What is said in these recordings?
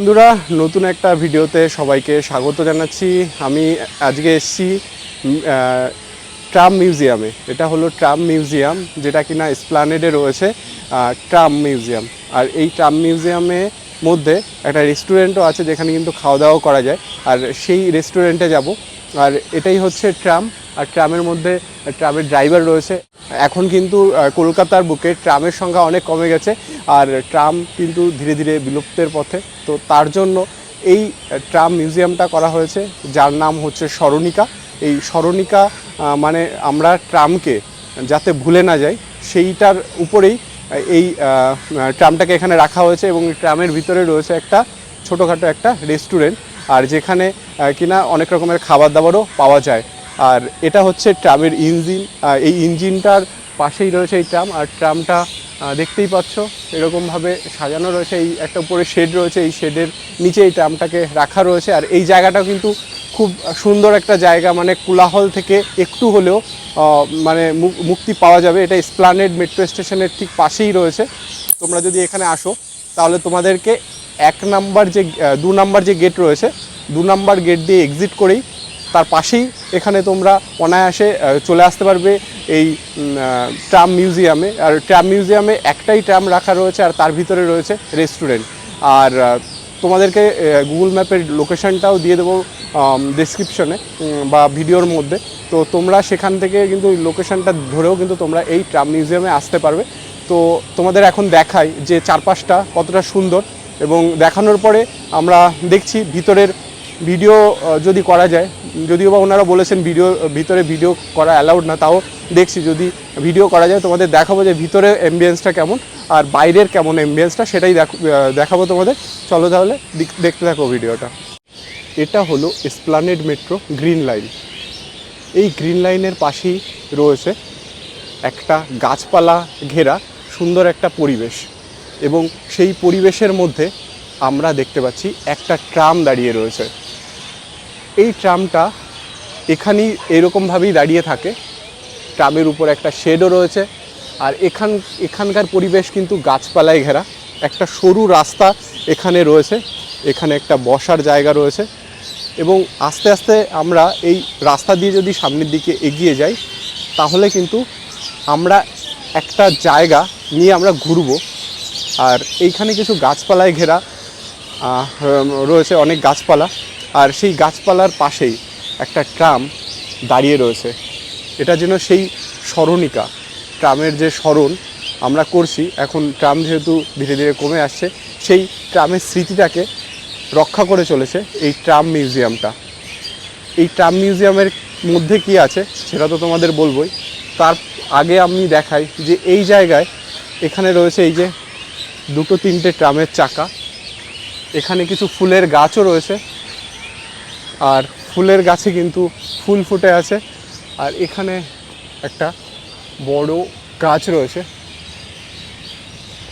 বন্ধুরা, নতুন একটা ভিডিওতে সবাইকে স্বাগত জানাচ্ছি। আমি আজকে এসছি ট্রাম মিউজিয়ামে। এটা হলো ট্রাম মিউজিয়াম, যেটা কিনা স্প্লানেডে রয়েছে ট্রাম মিউজিয়াম। আর এই ট্রাম মিউজিয়ামে মধ্যে একটা রেস্টুরেন্টও আছে যেখানে কিন্তু খাওয়া দাওয়াও করা যায়। আর সেই রেস্টুরেন্টে যাব। আর এটাই হচ্ছে ট্রাম। আর ট্রামের মধ্যে, ট্রামের ড্রাইভার রয়েছে। এখন কিন্তু কলকাতার বুকে ট্রামের সংখ্যা অনেক কমে গেছে। আর ট্রাম কিন্তু ধীরে ধীরে বিলুপ্তের পথে। তো তার জন্য এই ট্রাম মিউজিয়ামটা করা হয়েছে, যার নাম হচ্ছে স্মরণিকা। এই স্মরণিকা মানে আমরা ট্রামকে যাতে ভুলে না যাই, সেইটার উপরেই এই ট্রামটাকে এখানে রাখা হয়েছে এবং ট্রামের ভিতরে রয়েছে একটা ছোটোখাটো একটা রেস্টুরেন্ট, আর যেখানে কিনা অনেক রকমের খাবার দাবারও পাওয়া যায়। আর এটা হচ্ছে ট্রামের ইঞ্জিন এই ইঞ্জিনটার পাশেই রয়েছে এই ট্রাম, আর ট্রামটা দেখতেই পাচ্ছ, এরকমভাবে সাজানো রয়েছে, এই একটা উপরে শেড রয়েছে, এই শেডের নিচে এই ট্রামটাকে রাখা রয়েছে, আর এই জায়গাটাও কিন্তু খুব সুন্দর একটা জায়গা মানে কোলাহল থেকে একটু হলেও মানে মুক্তি পাওয়া যাবে। এটা স্প্লানেড মেট্রো স্টেশনের ঠিক পাশেই রয়েছে। তোমরা যদি এখানে আসো, তাহলে তোমাদেরকে এক নাম্বার যে দু নাম্বার যে গেট রয়েছে, দু নাম্বার গেট দিয়ে এক্সিট করেই তার পাশেই এখানে তোমরা অনায়াসে চলে আসতে পারবে এই ট্রাম মিউজিয়ামে আর ট্রাম মিউজিয়ামে একটাই ট্রাম রাখা রয়েছে, আর তার ভিতরে রয়েছে রেস্টুরেন্ট আর তোমাদেরকে গুগল ম্যাপের লোকেশানটাও দিয়ে দেবো ডিসক্রিপশনে বা ভিডিওর মধ্যে। তো তোমরা সেখান থেকে কিন্তু লোকেশানটা ধরেও কিন্তু তোমরা এই ট্রাম মিউজিয়ামে আসতে পারবে। তো তোমাদের এখন দেখাই যে চারপাশটা কতটা সুন্দর এবং দেখানোর পরে আমরা দেখছি ভিতরের ভিডিও যদি করা যায় যদিও বা ওনারা বলেছেন ভিডিও ভিতরে ভিডিও করা অ্যালাউড না, তাও দেখছি। যদি ভিডিও করা যায়, তোমাদের দেখাবো যে ভিতরে অ্যাম্বিয়েন্সটা কেমন আর বাইরের কেমন অ্যাম্বিয়েন্সটা সেটাই দেখ- দেখাবো তোমাদের। চলো তাহলে দেখতে থাকো ভিডিওটা এটা হলো স্প্লানেড মেট্রো গ্রিন লাইন এই গ্রিন লাইনের পাশেই রয়েছে একটা গাছপালা ঘেরা, সুন্দর একটা পরিবেশ। এবং সেই পরিবেশের মধ্যে আমরা দেখতে পাচ্ছি একটা ট্রাম দাঁড়িয়ে রয়েছে। এই ট্রামটা এখানেই এরকমভাবেই দাঁড়িয়ে থাকে। ট্রামের উপর একটা শেডও রয়েছে আর এখান, এখানকার পরিবেশ কিন্তু গাছপালায় ঘেরা। একটা সরু রাস্তা এখানে রয়েছে, এখানে একটা বসার জায়গা রয়েছে এবং আস্তে আস্তে আমরা এই রাস্তা দিয়ে যদি সামনের দিকে এগিয়ে যাই, তাহলে কিন্তু আমরা একটা জায়গা নিয়ে আমরা ঘুরবো। আর এইখানে কিছু গাছপালায় ঘেরা রয়েছে অনেক গাছপালা। আর সেই গাছপালার পাশেই একটা ট্রাম দাঁড়িয়ে রয়েছে। এটা যেন সেই স্মরণিকা। ট্রামের যে স্মরণ আমরা করছি, এখন ট্রাম যেহেতু ধীরে ধীরে কমে আসছে, সেই ট্রামের স্মৃতিটাকে রক্ষা করে চলেছে এই ট্রাম মিউজিয়ামটা। এই ট্রাম মিউজিয়ামের মধ্যে কি আছে সেটা তো তোমাদের বলবই। তার আগে আমি দেখাই যে এই জায়গায় এখানে রয়েছে এই যে দুটো তিনটে ট্রামের চাকা। এখানে কিছু ফুলের গাছও রয়েছে। আর ফুলের গাছে কিন্তু ফুল ফুটে আছে। আর এখানে একটা বড় গাছ রয়েছে।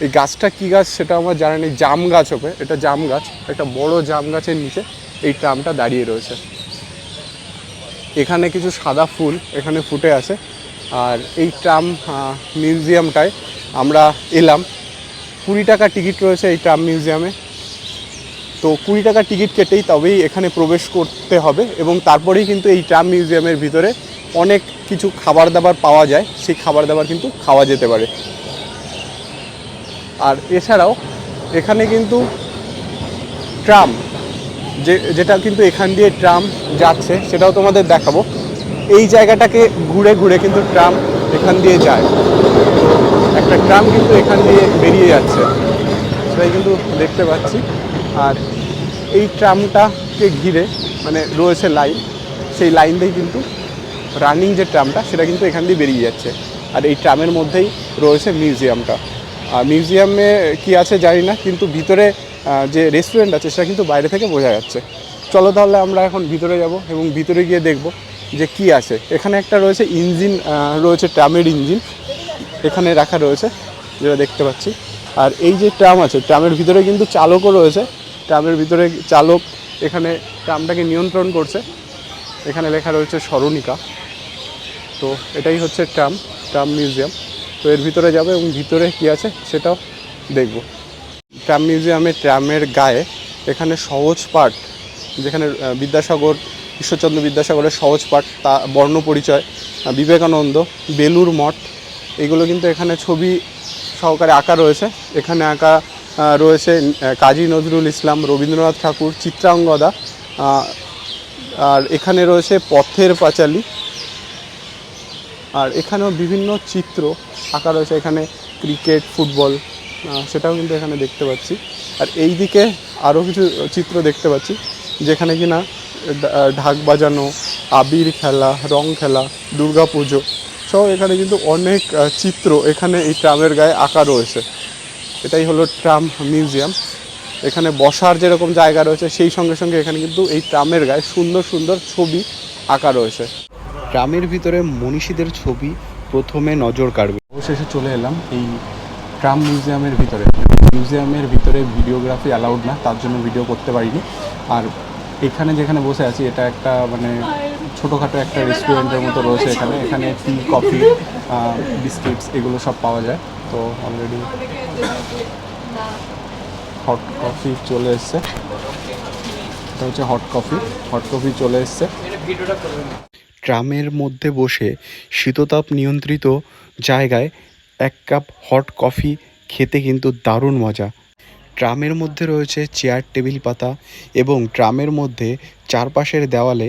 এই গাছটা কি গাছ সেটা আমার জানা নেই জাম গাছ হবে। এটা জাম গাছ, একটা বড় জাম গাছের নিচে এই ট্রামটা দাঁড়িয়ে রয়েছে। এখানে কিছু সাদা ফুল এখানে ফুটে আছে। আর এই ট্রাম মিউজিয়ামটায় আমরা এলাম। কুড়ি টাকা টিকিট রয়েছে এই ট্রাম মিউজিয়ামে। তো কুড়ি টাকা টিকিট কেটেই তবেই এখানে প্রবেশ করতে হবে এবং তারপরেই কিন্তু এই ট্রাম মিউজিয়ামের ভিতরে অনেক কিছু খাবার দাবার পাওয়া যায়। সেই খাবার দাবার কিন্তু খাওয়া যেতে পারে। আর এছাড়াও এখানে কিন্তু ট্রাম, যে, যেটা কিন্তু এখান দিয়ে ট্রাম যাচ্ছে, সেটাও তোমাদের দেখাবো। এই জায়গাটাকে ঘুরে ঘুরে কিন্তু ট্রাম এখান দিয়ে যায়। একটা ট্রাম কিন্তু এখান দিয়ে বেরিয়ে যাচ্ছে। সেটাই কিন্তু দেখতে পাচ্ছি। আর এই ট্রামটাকে ঘিরে মানে রয়েছে লাইন, সেই লাইন দিয়েই কিন্তু রানিং যে ট্রামটা, সেটা কিন্তু এখান দিয়ে বেরিয়ে যাচ্ছে। আর এই ট্রামের মধ্যেই রয়েছে মিউজিয়ামটা। আর মিউজিয়ামে কি আছে জানি না, কিন্তু ভিতরে যে রেস্টুরেন্ট আছে, সেটা কিন্তু বাইরে থেকে বোঝা যাচ্ছে। চলো তাহলে আমরা এখন ভিতরে যাব এবং ভিতরে গিয়ে দেখব যে কি আছে। এখানে একটা রয়েছে ইঞ্জিন রয়েছে ট্রামের ইঞ্জিন। এখানে রাখা রয়েছে, যেটা দেখতে পাচ্ছি। আর এই যে ট্রাম আছে, ট্রামের ভিতরে কিন্তু চালকও রয়েছে। ট্রামের ভিতরে চালক এখানে ট্রামটাকে নিয়ন্ত্রণ করছে। এখানে লেখা রয়েছে স্মরণিকা। তো এটাই হচ্ছে ট্রাম ট্রাম মিউজিয়াম। তো এর ভিতরে যাবে এবং ভিতরে কি আছে সেটাও দেখব। ট্রাম মিউজিয়ামে ট্রামের গায়ে এখানে সহজ পাঠ, যেখানে বিদ্যাসাগর, ঈশ্বরচন্দ্র বিদ্যাসাগরের সহজ পাঠ, তা বর্ণ পরিচয় বিবেকানন্দ বেলুর মঠ, এগুলো কিন্তু এখানে ছবি সহকারে আঁকা রয়েছে। এখানে আঁকা রয়েছে কাজী নজরুল ইসলাম, রবীন্দ্রনাথ ঠাকুর, চিত্রাঙ্গদা আর এখানে রয়েছে পথের পাঁচালী। আর এখানেও বিভিন্ন চিত্র আঁকা রয়েছে, এখানে ক্রিকেট, ফুটবল সেটাও কিন্তু এখানে দেখতে পাচ্ছি। আর এই দিকে আরও কিছু চিত্র দেখতে পাচ্ছি, যেখানে কিনা ঢাক বাজানো, আবির খেলা, রং খেলা দুর্গা পুজো সব এখানে কিন্তু অনেক চিত্র এখানে এই ট্রামের গায়ে আঁকা রয়েছে। এটাই হলো ট্রাম মিউজিয়াম। এখানে বসার যেরকম জায়গা রয়েছে সেই সঙ্গে সঙ্গে এখানে কিন্তু এই ট্রামের গায়ে সুন্দর সুন্দর ছবি আঁকা রয়েছে। ট্রামের ভিতরে মনীষীদের ছবি প্রথমে নজর কাড়বে। অবশেষে চলে এলাম এই ট্রাম মিউজিয়ামের ভিতরে। মিউজিয়ামের ভিতরে ভিডিওগ্রাফি অ্যালাউড না তার জন্য ভিডিও করতে পারিনি। আর এখানে যেখানে বসে আছি এটা একটা মানে ছোটোখাটো একটা রেস্টুরেন্টের মতো রয়েছে এখানে। এখানে টি কফি বিস্কিটস এগুলো সব পাওয়া যায়। তো অলরেডি হট কফি চলে এসছে। এটা হচ্ছে হট কফি হট কফি চলে এসছে। ট্রামের মধ্যে বসে শীততাপ নিয়ন্ত্রিত জায়গায় এক কাপ হট কফি খেতে কিন্তু দারুণ মজা। ট্রামের মধ্যে রয়েছে চেয়ার টেবিল পাতা এবং ট্রামের মধ্যে চারপাশের দেওয়ালে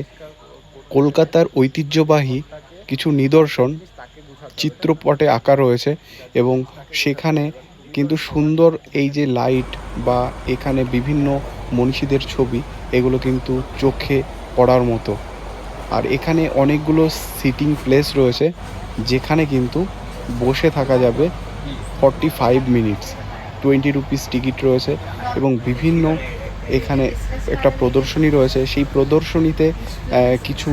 কলকাতার ঐতিহ্যবাহী কিছু নিদর্শন চিত্রপটে আঁকা রয়েছে এবং সেখানে কিন্তু সুন্দর এই যে লাইট বা এখানে বিভিন্ন মনীষীদের ছবি, এগুলো কিন্তু চোখে পড়ার মতো। আর এখানে অনেকগুলো সিটিং প্লেস রয়েছে, যেখানে কিন্তু বসে থাকা যাবে forty five minutes twenty rupees ticket রয়েছে এবং বিভিন্ন এখানে একটা প্রদর্শনী রয়েছে। সেই প্রদর্শনীতে কিছু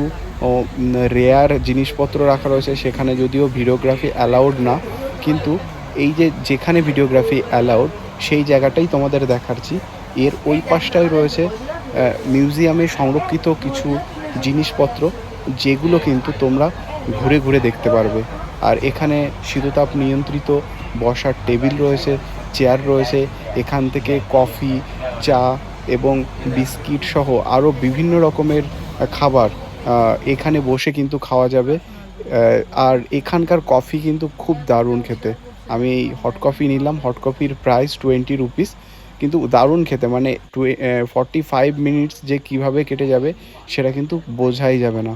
রেয়ার জিনিসপত্র রাখা রয়েছে, সেখানে যদিও ভিডিওগ্রাফি অ্যালাউড না, কিন্তু এই যে যেখানে ভিডিওগ্রাফি অ্যালাউড সেই জায়গাটাই তোমাদের দেখাচ্ছি। এর ওই পাশটায় রয়েছে মিউজিয়ামে সংরক্ষিত কিছু জিনিসপত্র, যেগুলো কিন্তু তোমরা ঘুরে ঘুরে দেখতে পারবে। আর এখানে শীততাপ নিয়ন্ত্রিত বসার টেবিল রয়েছে চেয়ার রয়েছে, এখান থেকে কফি চা এবং বিস্কিট সহ আরও বিভিন্ন রকমের খাবার এখানে বসে কিন্তু খাওয়া যাবে। আর এখানকার কফি কিন্তু খুব দারুণ খেতে। আমি হট কফি নিলাম হট কফির প্রাইস টোয়েন্টি রুপিস কিন্তু দারুণ খেতে মানে ফর্টি ফাইভ মিনিটস যে কীভাবে কেটে যাবে, সেটা কিন্তু বোঝাই যাবে না।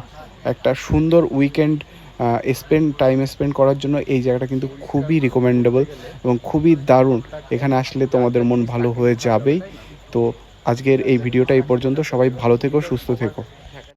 একটা সুন্দর উইকেন্ড স্পেন্ড টাইম স্পেন্ড করার জন্য এই জায়গাটা কিন্তু খুবই রিকমেন্ডেবল এবং খুবই দারুণ। এখানে আসলে তোমাদের মন ভালো হয়ে যাবেই। তো আজকের এই ভিডিওটা এই পর্যন্ত। সবাই ভালো থেকো, সুস্থ থেকো।